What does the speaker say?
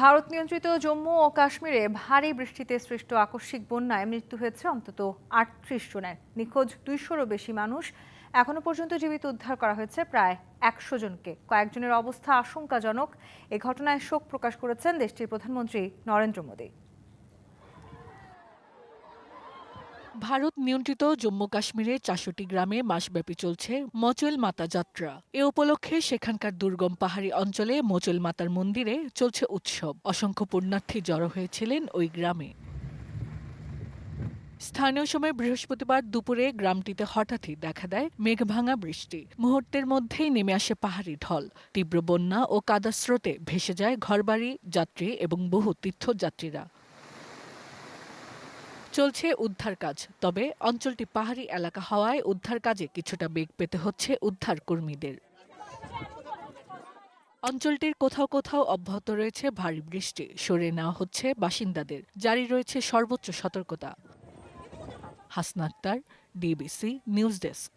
ভারত নিয়ন্ত্রিত জম্মু ও কাশ্মীরে ভারী বৃষ্টিতে সৃষ্ট আকস্মিক বন্যায় মৃত্যু হয়েছে অন্তত আটত্রিশ জনের। নিখোঁজ দুইশোরও বেশি মানুষ এখনও পর্যন্ত জীবিত উদ্ধার করা হয়েছে প্রায় একশো জনকে। কয়েকজনের অবস্থা আশঙ্কাজনক। এ ঘটনায় শোক প্রকাশ করেছেন দেশটির প্রধানমন্ত্রী নরেন্দ্র মোদী। ভারত নিয়ন্ত্রিত জম্মু কাশ্মীরের চারশোটি গ্রামে মাসব্যাপী চলছে মচল মাতা যাত্রা। এ উপলক্ষে সেখানকার দুর্গম পাহাড়ি অঞ্চলে মোচল মাতার মন্দিরে চলছে উৎসব। অসংখ্য পুণ্যার্থী জড়ো হয়েছিলেন ওই গ্রামে। স্থানীয় সময় বৃহস্পতিবার দুপুরে গ্রামটিতে হঠাৎই দেখা দেয় মেঘভাঙা বৃষ্টি। মুহূর্তের মধ্যেই নেমে আসে পাহাড়ি ঢল। তীব্র বন্যা ও কাদা স্রোতে ভেসে যায় ঘরবাড়ি, যাত্রী এবং বহু তীর্থযাত্রীরা। চলছে উদ্ধার কাজ। তবে অঞ্চলটি পাহাড়ি এলাকা হওয়ায় উদ্ধার কাজে কিছুটা বেগ পেতে হচ্ছে উদ্ধার কর্মীদের। অঞ্চলটির কোথাও কোথাও অব্যাহত রয়েছে ভারী বৃষ্টি। সরে নেওয়া হচ্ছে বাসিন্দাদের। জারি রয়েছে সর্বোচ্চ সতর্কতা। Hasna Akter, DBC News desk.